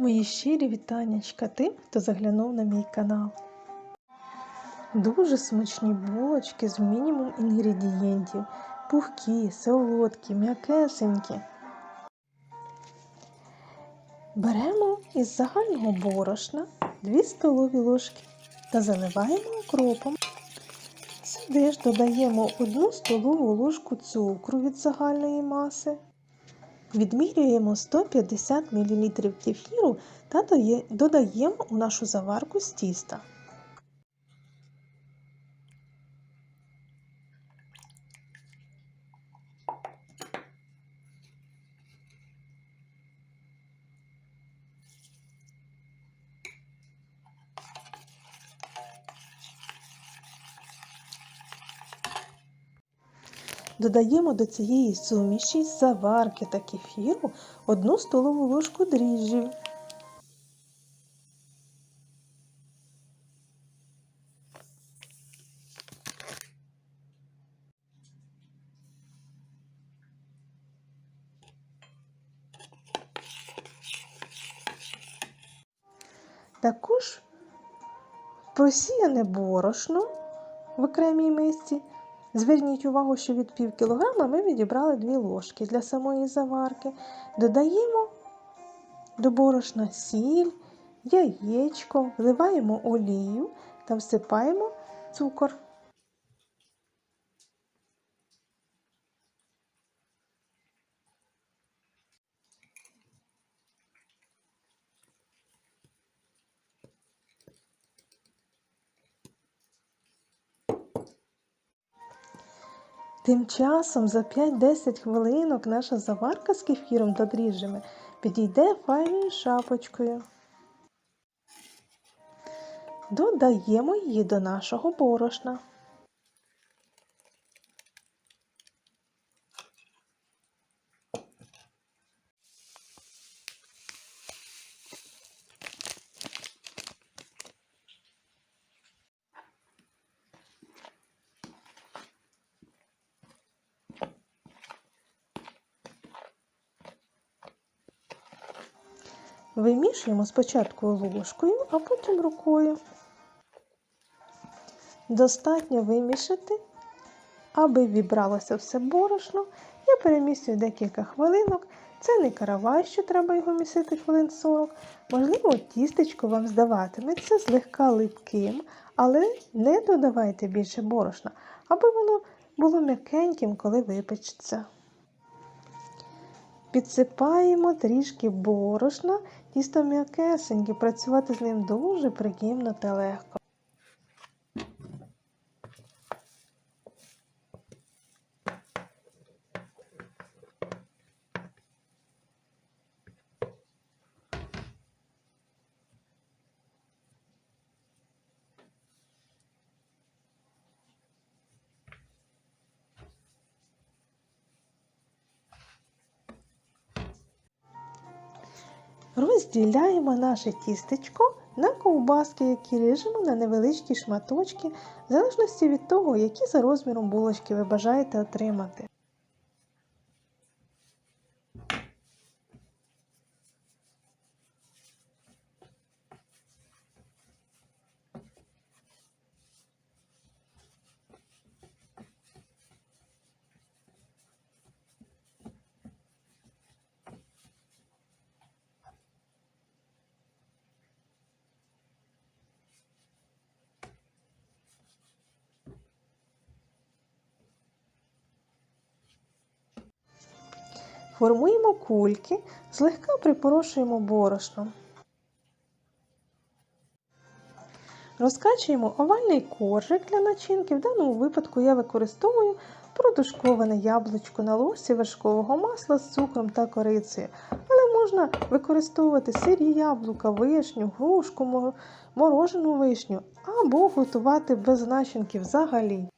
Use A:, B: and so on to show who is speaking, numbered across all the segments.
A: Мої щирі вітаннячка тим, хто заглянув на мій канал. Дуже смачні булочки з мінімум інгредієнтів. Пухкі, солодкі, м'якесенькі. Беремо із загального борошна 2 столові ложки та заливаємо окропом. Сюди ж додаємо 1 столову ложку цукру від загальної маси. Відмірюємо 150 мл кефіру та додаємо у нашу заварку з тіста. Додаємо до цієї суміші з заварки та кефіру 1 столову ложку дріжджів. Також просіяне борошно в окремій мисці. Зверніть увагу, що від пів кілограма ми відібрали 2 ложки для самої заварки. Додаємо до борошна сіль, яєчко, вливаємо олію та всипаємо цукор. Тим часом за 5-10 хвилинок наша заварка з кефіром та дріжджами підійде файною шапочкою. Додаємо її до нашого борошна. Вимішуємо спочатку ложкою, а потім рукою. Достатньо вимішати, аби вібралося все борошно. Я перемісюю декілька хвилинок. Це не каравай, що треба його місити хвилин 40. Можливо, тістечко вам здаватиметься злегка липким, але не додавайте більше борошна, аби воно було м'якеньким, коли випечеться. Підсипаємо трішки борошна, тісто м'якесеньке, працювати з ним дуже приємно та легко. Розділяємо наше тістечко на ковбаски, які ріжемо на невеличкі шматочки, в залежності від того, які за розміром булочки ви бажаєте отримати. Формуємо кульки, злегка припорошуємо борошном. Розкачуємо овальний коржик для начинки. В даному випадку я використовую продушковане яблучко на ложці вершкового масла з цукром та корицею. Але можна використовувати сирі яблука, вишню, грушку, морожену вишню або готувати без начинки взагалі.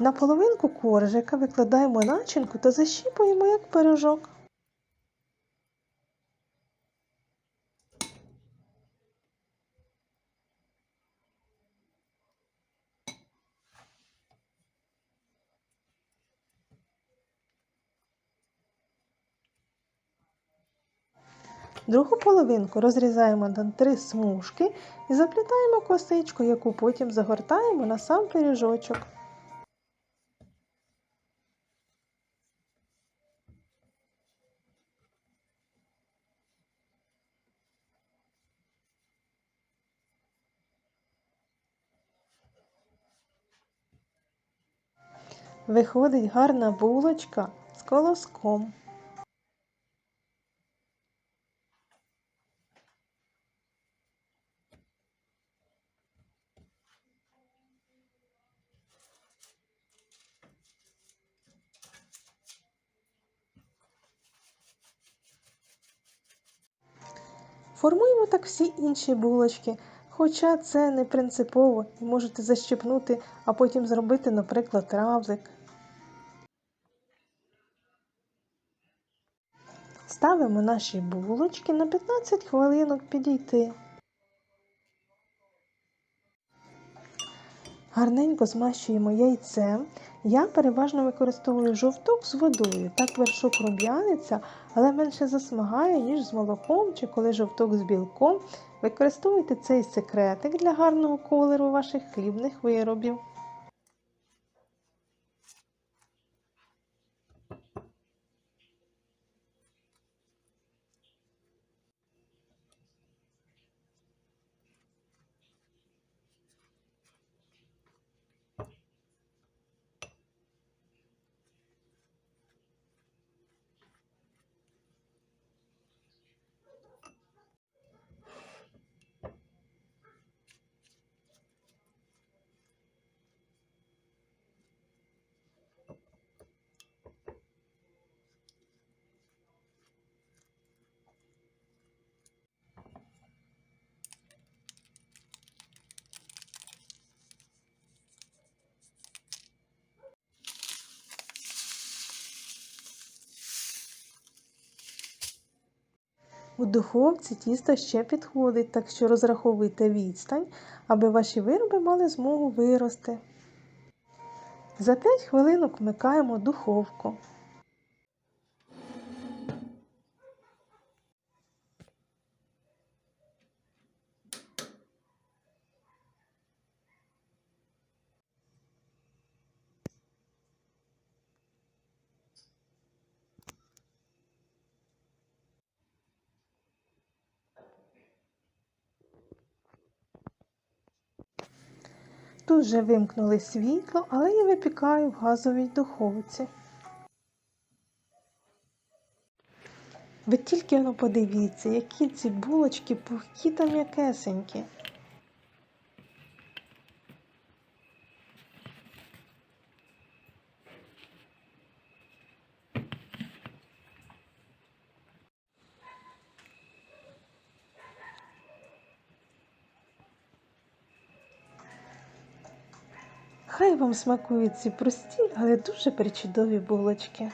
A: На половинку коржика викладаємо начинку та защіпуємо як пиріжок. Другу половинку розрізаємо на три смужки і заплітаємо косичку, яку потім загортаємо на сам пиріжочок. Виходить гарна булочка з колоском. Формуємо так всі інші булочки, хоча це не принципово і можете защипнути, а потім зробити, наприклад, равлик. Ставимо наші булочки на 15 хвилинок підійти. Гарненько змащуємо яйцем. Я переважно використовую жовток з водою. Так вершок рум'яниться, але менше засмагає, ніж з молоком чи коли жовток з білком. Використовуйте цей секретик для гарного кольору ваших хлібних виробів. У духовці тісто ще підходить, так що розраховуйте відстань, аби ваші вироби мали змогу вирости. За 5 хвилинок вмикаємо духовку. Тут вже вимкнули світло, але я випікаю в газовій духовці. Ви тільки подивіться, які ці булочки пухкі та м'якесенькі. Хай вам смакують ці прості, але дуже причудові булочки.